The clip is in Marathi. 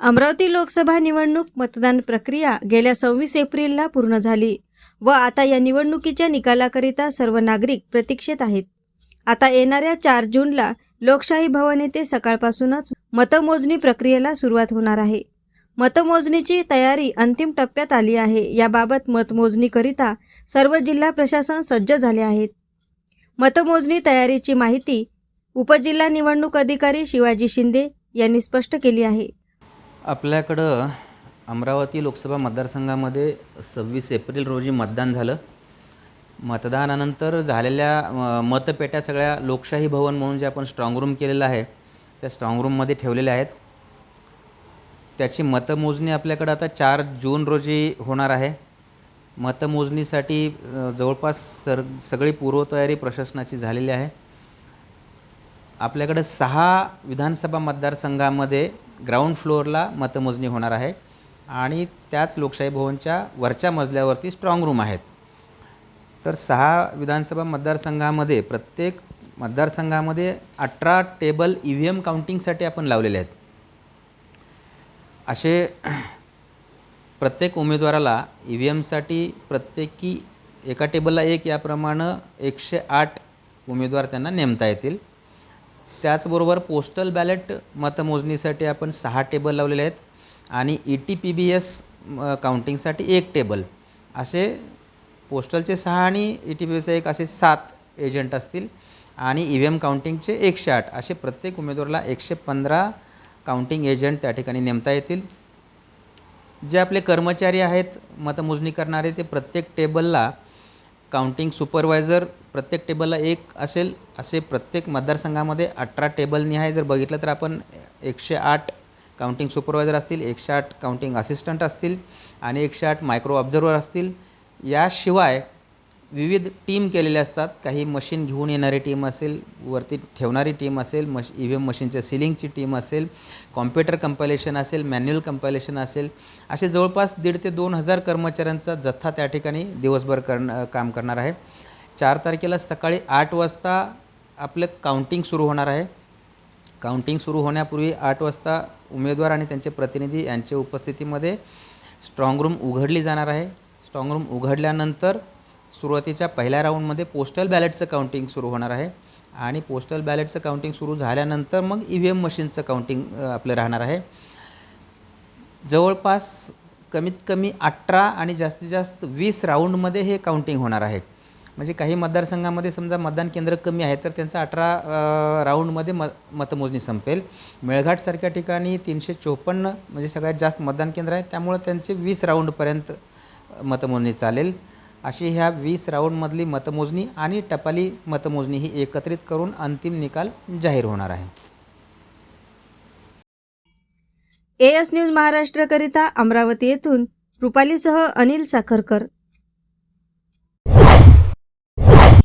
अमरावती लोकसभा निवडणूक मतदान प्रक्रिया गेल्या सव्वीस एप्रिलला पूर्ण झाली व आता या निवडणुकीच्या निकालाकरिता सर्व नागरिक प्रतीक्षेत आहेत. आता येणाऱ्या चार जूनला लोकशाही भवन येथे सकाळपासूनच मतमोजणी प्रक्रियेला सुरुवात होणार आहे. मतमोजणीची तयारी अंतिम टप्प्यात आली आहे. याबाबत मतमोजणीकरिता सर्व जिल्हा प्रशासन सज्ज झाले आहेत. मतमोजणी तयारीची माहिती उपजिल्हा निवडणूक अधिकारी शिवाजी शिंदे यांनी स्पष्ट केली आहे. आपल्याकडं अमरावती लोकसभा मतदारसंघामध्ये सव्वीस एप्रिल रोजी मतदान झालं. मतदानानंतर झालेल्या मतपेट्या सगळ्या लोकशाही भवन म्हणून जे आपण स्ट्रॉंग रूम केलेलं आहे त्या स्ट्रॉंग रूममध्ये ठेवलेल्या आहेत. त्याची मतमोजणी आपल्याकडं आता चार जून रोजी होणार आहे. मतमोजणीसाठी जवळपास सर सगळी पूर्वतयारी प्रशासनाची झालेली आहे. आपल्याकडं सहा विधानसभा मतदारसंघामध्ये ग्राउंड फ्लोअरला मतमोजणी होणार आहे. आणि त्याच लोकशाही भवनच्या वरच्या मजल्यावरती स्ट्रॉंग रूम आहेत. तर सहा विधानसभा मतदारसंघामध्ये प्रत्येक मतदारसंघामध्ये अठरा टेबल ई व्ही एम काउंटिंगसाठी आपण लावलेले आहेत. असे प्रत्येक उमेदवाराला ई व्ही एमसाठी प्रत्येकी एका टेबलला एक याप्रमाणे एकशे आठ उमेदवार त्यांना नेमता येतील. त्याचबरोबर पोस्टल बॅलेट मतमोजणीसाठी आपण सहा टेबल लावलेले आहेत आणि E T P B S काउंटिंगसाठी एक टेबल असे पोस्टलचे सहा आणि E T P B S एक असे सात एजंट असतील आणि ई व्ही एम काउंटिंगचे एकशे आठ. असे प्रत्येक उमेदवाराला एकशे पंधरा काउंटिंग एजंट त्या ठिकाणी नेमता येतील. जे आपले कर्मचारी आहेत मतमोजणी करणारे ते प्रत्येक टेबलला काउंटिंग सुपरवायझर प्रत्येक टेबलला एक असेल असे प्रत्येक मतदारसंघामध्ये अठरा टेबलनी आहे. जर बघितलं तर आपण एकशे आठ काउंटिंग सुपरवायझर असतील एकशे आठ काउंटिंग असिस्टंट असतील आणि एकशे आठ मायक्रो ऑब्झर्वर असतील. याशिवाय विविध टीम केलेले असतात. काही मशीन घेऊन येणारी टीम असेल वरती ठेवणारी टीम असेल मश ई व्ही एम मशीनच्या सिलिंगची टीम असेल कॉम्प्युटर कंपायलेशन असेल मॅन्युअल कंपायलेशन असेल असे जवळपास दीड ते दोन हजार कर्मचाऱ्यांचा जथ्था त्या ठिकाणी दिवसभर करण काम करणार आहे. चार तारखेला सकाळी आठ वाजता आपलं काउंटिंग सुरू होणार आहे. काउंटिंग सुरू होण्यापूर्वी आठ वाजता उमेदवार आणि त्यांचे प्रतिनिधी यांच्या उपस्थितीमध्ये स्ट्रॉंग रूम उघडली जाणार आहे. स्ट्रॉंग रूम उघडल्यानंतर सुरुवातीच्या पहिल्या राऊंडमध्ये पोस्टल बॅलेटचं काउंटिंग सुरू होणार आहे. आणि पोस्टल बॅलेटचं काउंटिंग सुरू झाल्यानंतर मग ई व्ही एम मशीनचं काउंटिंग आपलं राहणार आहे. जवळपास कमीत कमी अठरा आणि जास्तीत जास्त वीस राऊंडमध्ये हे काउंटिंग होणार आहे. म्हणजे काही मतदारसंघामध्ये समजा मतदान केंद्र कमी आहे तर त्यांचं अठरा राऊंडमध्ये म मतमोजणी संपेल. मेळघाटसारख्या ठिकाणी तीनशे चोपन्न म्हणजे सगळ्यात जास्त मतदान केंद्र आहे त्यामुळं त्यांचे वीस राऊंडपर्यंत मतमोजणी चालेल. अशी ह्या वीस राऊंडमधली मतमोजणी आणि टपाली मतमोजणी ही एकत्रित करून अंतिम निकाल जाहीर होणार आहे. एएस न्यूज महाराष्ट्रकरिता अमरावती येथून रुपालीसह अनिल साखरकर.